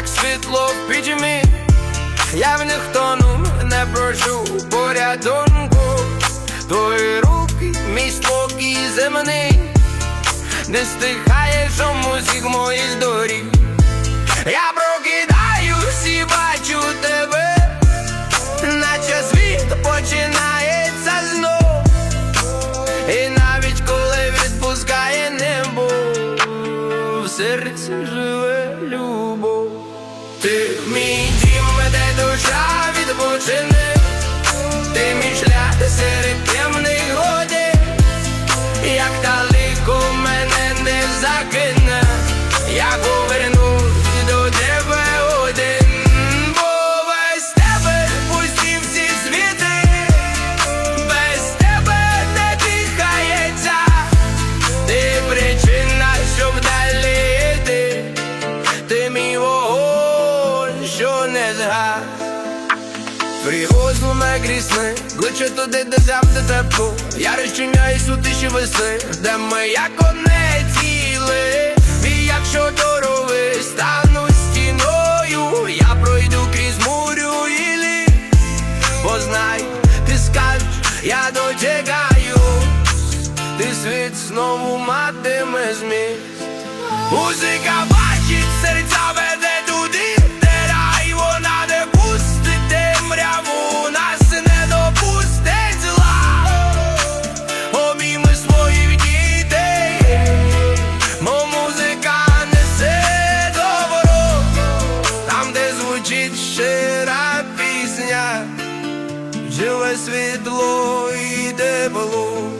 як світло в піджимі Я в них тону, не прошу порятунку Твої руки, мій спокій земний. Не стихаєш у музик моїх доріг. Я прокидаюсь і бачу тебе. Наче світ починається знов. І навіть коли відпускає небо В серці живе любов Ти мій дім, де душа відпочине Ти мій шлях серед Пригозно грісни, кличе туди, де завжди тепло. Я розчиняюсь у тиші веси, де ми як одне ціле. І якщо дороги стану стіною, я пройду крізь мурю і лід. Познай, ти скажеш, я дочекаю. Ти світ знову матиме зміст. Музика живе світло і тепло.